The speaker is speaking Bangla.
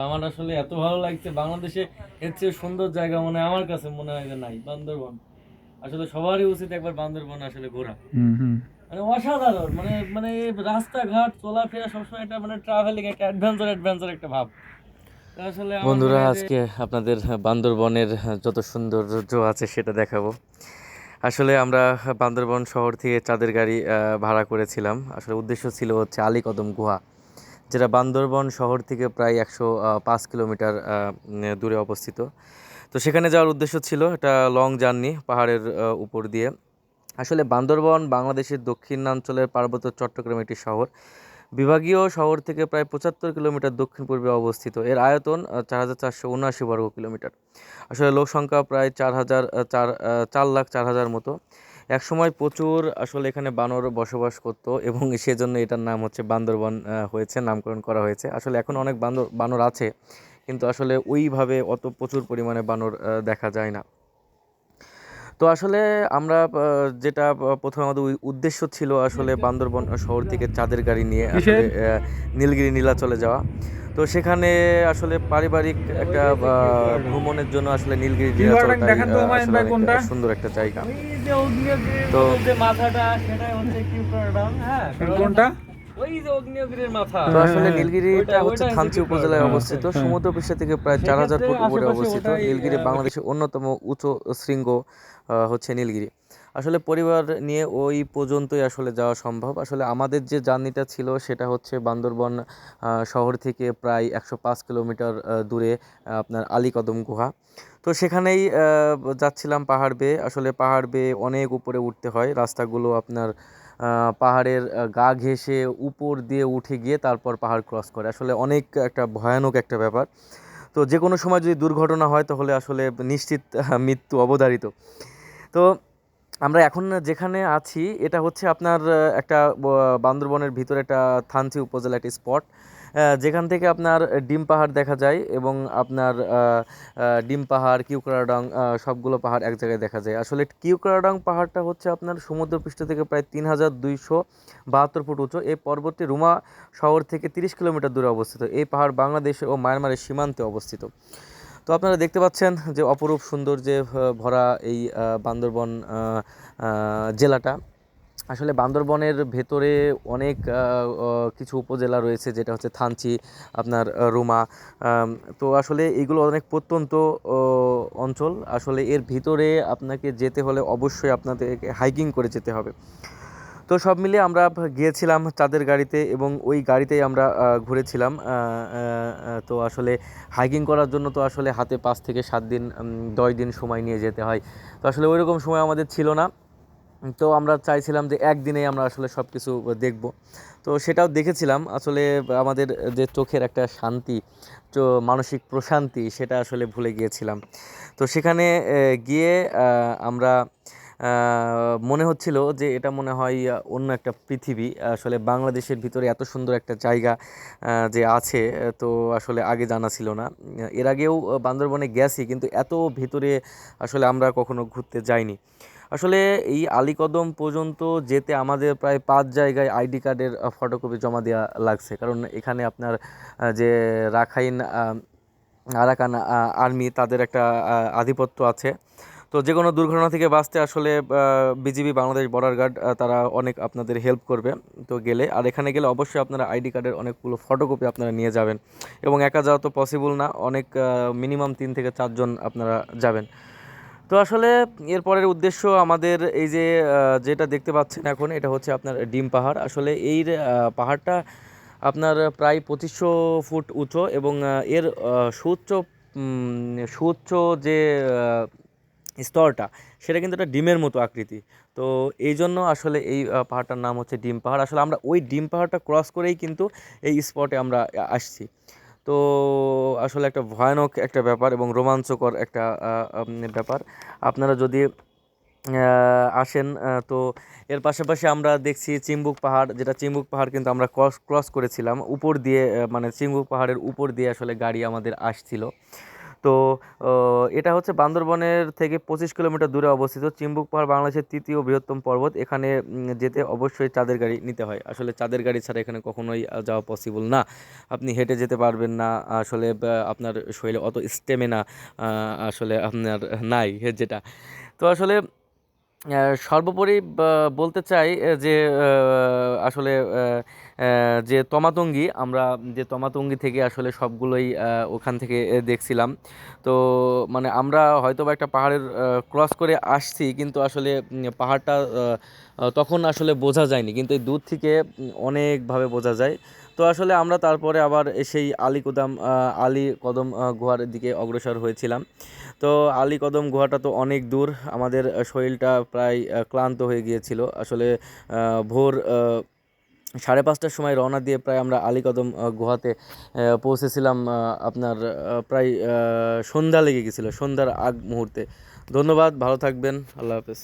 আমার আসলে এত ভালো লাগছে। বাংলাদেশে এর চেয়ে সুন্দর জায়গা মনে আমার কাছে মনে হয় যে নাই বান্দরবন। আসলে সবারই উচিত একবার বান্দরবন আসলে ঘোরা। হুম হুম। মানে অসাধারণ মানে মানে রাস্তাঘাট চলাফেরা সবসময় একটা মানে ট্রাভেলিং একটা অ্যাডভেঞ্চার অ্যাডভেঞ্চার একটা ভাব। আসলে বন্ধুরা আজকে আপনাদের বান্দরবনের যত সৌন্দর্য আছে সেটা দেখাবো। আসলে আমরা বান্দরবন শহর থেকে চাঁদের গাড়ি আহ, ভাড়া করেছিলাম। আসলে উদ্দেশ্য ছিল হচ্ছে আলীকদম গুহা। যেটা বান্দরবন শহর থেকে প্রায় একশো পাঁচ কিলোমিটার দূরে অবস্থিত। তো সেখানে যাওয়ার উদ্দেশ্য ছিল একটা লং জার্নি পাহাড়ের উপর দিয়ে। আসলে বান্দরবন বাংলাদেশের দক্ষিণাঞ্চলের পার্বত্য চট্টগ্রাম একটি শহর। বিভাগীয় শহর থেকে প্রায় পঁচাত্তর কিলোমিটার দক্ষিণ পূর্বে অবস্থিত। এর আয়তন চার হাজার চারশো উনআশি বর্গ কিলোমিটার। আসলে লোক সংখ্যা প্রায় চার হাজার চার চার লাখ চার হাজার মতো। একসময় প্রচুর আসলে এখানে বানর বসবাস করত এবং সেজন্য এটার নাম হচ্ছে বান্দরবন হয়েছে নামকরণ করা হয়েছে। আসলে এখন অনেক বান্দর বানর আছে কিন্তু আসলে ওইভাবে অত প্রচুর পরিমাণে বানর দেখা যায় না। তো আসলে আমরা যেটা প্রথমে আমাদের উদ্দেশ্য ছিল আসলে বান্দরবন শহর থেকে চাঁদের গাড়ি নিয়ে আসলে নীলগিরি নীলাচলে যাওয়া। তো সেখানে আসলে পারিবারিক একটা ভ্রমণের জন্য আসলে নীলগিরি সুন্দর একটা জায়গা। তো- হ্যাঁ? কোনটা? ওই যে অগ্নিয়গিরির মাথা। তো আসলে নীলগিরিটা হচ্ছে থানচি উপজেলায় অবস্থিত। হ্যাঁ। সমুদ্র পৃষ্ঠ থেকে প্রায় চার হাজার ফুট সেক্ষেত্রে উপরে অবস্থিত। নীলগিরি বাংলাদেশের অন্যতম উঁচু শৃঙ্গ হচ্ছে নীলগিরি। আসলে পরিবার নিয়ে ওই পর্যন্তই আসলে যাওয়া সম্ভব। আসলে আমাদের যে জার্নিটা ছিল সেটা হচ্ছে বান্দরবন শহর থেকে প্রায় একশো পাঁচ কিলোমিটার দূরে আপনার আলীকদম গুহা। তো সেখানেই যাচ্ছিলাম পাহাড় বেয়ে। আসলে পাহাড় বেয়ে অনেক উপরে উঠতে হয়। রাস্তাগুলো আপনার পাহাড়ের গা ঘেঁষে উপর দিয়ে উঠে গিয়ে তারপর পাহাড় ক্রস করে। আসলে অনেক একটা ভয়ানক একটা ব্যাপার। তো যে কোনো সময় যদি দুর্ঘটনা হয় তাহলে আসলে নিশ্চিত মৃত্যু অবধারিত। তো আমরা এখন যেখানে আছি, এটা হচ্ছে আপনার একটা বান্দরবনের ভিতরে একটা থানচি উপজেলা, একটা স্পট। যেখান থেকে আপনার ডিম পাহাড় দেখা যায় এবং আপনার ডিম পাহাড়, কিউকরাডং সবগুলো পাহাড় এক জায়গায় দেখা যায়। আসলে কিউকরাডং পাহাড়টা হচ্ছে আপনার সমুদ্রপৃষ্ঠ থেকে প্রায় তিন হাজার দুইশো বাহাত্তর ফুট উঁচু। এই পর্বতটি রুমা শহর থেকে তিরিশ কিলোমিটার দূরে অবস্থিত। এই পাহাড় বাংলাদেশ ও মায়ানমারের সীমান্তে অবস্থিত। তো আপনারা দেখতে পাচ্ছেন যে অপরূপ সুন্দর যে ভরা এই বান্দরবন জেলাটা। আসলে বান্দরবনের ভেতরে অনেক কিছু উপজেলা রয়েছে, যেটা হচ্ছে থানচি, আপনার রুমা তো আসলে এগুলো অনেক প্রত্যন্ত অঞ্চল। আসলে এর ভিতরে আপনাকে যেতে হলে অবশ্যই আপনাদেরকে হাইকিং করে যেতে হবে। তো সব মিলিয়ে আমরা গিয়েছিলাম চাঁদের গাড়িতে এবং ওই গাড়িতেই আমরা ঘুরেছিলাম। তো আসলে হাইকিং করার জন্য তো আসলে হাতে পাঁচ থেকে সাত দিন দশ দিন সময় নিয়ে যেতে হয়। তো আসলে ওই রকম সময় আমাদের ছিল না। তো আমরা চাইছিলাম যে একদিনেই আমরা আসলে সব কিছু দেখব। তো সেটাও দেখেছিলাম। আসলে আমাদের যে চোখের একটা শান্তি তো মানসিক প্রশান্তি, সেটা আসলে ভুলে গিয়েছিলাম। তো সেখানে গিয়ে আমরা মনে হচ্ছিল যে এটা মনে হয় অন্য একটা পৃথিবী। আসলে বাংলাদেশের ভিতরে এত সুন্দর একটা জায়গা যে আছে, তো আসলে আগে জানা ছিল না। এর আগেও বান্দরবনে গেছি, কিন্তু এত ভিতরে আসলে আমরা কখনো ঘুরতে যাইনি। আসলে এই আলীকদম পর্যন্ত যেতে আমাদের প্রায় পাঁচ জায়গায় আইডি কার্ডের ফটোকপি জমা দেওয়া লাগছে। কারণ এখানে আপনার যে রাখাইন আরাকান আর্মি, তাদের একটা আধিপত্য আছে। তো যে কোনো দুর্ঘটনা থেকে বাঁচতে আসলে বিজিবি বাংলাদেশ বর্ডার গার্ড তারা অনেক আপনাদের হেল্প করবে। তো গেলে আর এখানে গেলে অবশ্যই আপনারা আইডি কার্ডের অনেকগুলো ফটোকপি আপনারা নিয়ে যাবেন। এবং একা যাওয়া তো পসিবল না অনেক মিনিমাম তিন থেকে চারজন আপনারা যাবেন। তো আসলে এরপরের উদ্দেশ্য আমাদের এই যে যেটা দেখতে পাচ্ছেন এখন এটা হচ্ছে আপনার ডিম পাহাড়। আসলে এই পাহাড়টা আপনার প্রায় পঁচিশশো ফুট উঁচু এবং এর উম, সুউচ্চ যে স্তরটা, সেটা কিন্তু একটা ডিমের মতো আকৃতি। তো এই জন্য আসলে এই পাহাড়টার নাম হচ্ছে ডিম পাহাড়। আসলে আমরা ওই ডিম পাহাড়টা ক্রস করেই কিন্তু এই স্পটে আমরা আসছি। তো আসলে একটা ভয়ানক একটা ব্যাপার এবং রোমাঞ্চকর একটা ব্যাপার। আপনারা যদি আসেন তো এর পাশাপাশি আমরা দেখছি চিম্বুক পাহাড়, যেটা চিম্বুক পাহাড় কিন্তু আমরা ক্রস ক্রস করেছিলাম। উপর দিয়ে মানে চিম্বুক পাহাড়ের উপর দিয়ে আসলে গাড়ি আমাদের আসছিল। তো এটা হচ্ছে বান্দরবনের থেকে পঁচিশ কিলোমিটার দূরে অবস্থিত। চিম্বুক পাহাড় বাংলাদেশের তৃতীয় বৃহত্তম পর্বত। এখানে যেতে অবশ্যই চাঁদের গাড়ি নিতে হয়। আসলে চাঁদের গাড়ি ছাড়া এখানে কখনোই যাওয়া পসিবল না। আপনি হেঁটে যেতে পারবেন না। আসলে আপনার শরীরে অত স্টেমিনা আসলে আপনার নাই, যেটা। তো আসলে সর্বোপরি বলতে চাই যে আসলে যে তমাতঙ্গি, আমরা যে তমাতঙ্গি থেকে আসলে সবগুলোই ওখান থেকে দেখছিলাম। তো মানে আমরা হয়তো বা একটা পাহাড়ের ক্রস করে আসছি, কিন্তু আসলে পাহাড়টা তখন আসলে বোঝা যায়নি, কিন্তু এই দূর থেকে অনেকভাবে বোঝা যায়। তো আসলে আমরা তারপরে আবার সেই আলী কদম আলী কদম গুহার দিকে অগ্রসর হয়েছিলাম। তো আলী কদম গুহাটা তো অনেক দূর, আমাদের শরীরটা প্রায় ক্লান্ত হয়ে গিয়েছিল। আসলে ভোর সাড়ে পাঁচটার সময় রওনা দিয়ে প্রায় আমরা আলী কদম গুহাতে পৌঁছেছিলাম আপনার প্রায় সন্ধ্যা লেগে গেছিল সন্ধ্যার আগ মুহূর্তে। ধন্যবাদ, ভালো থাকবেন, আল্লাহ হাফেজ।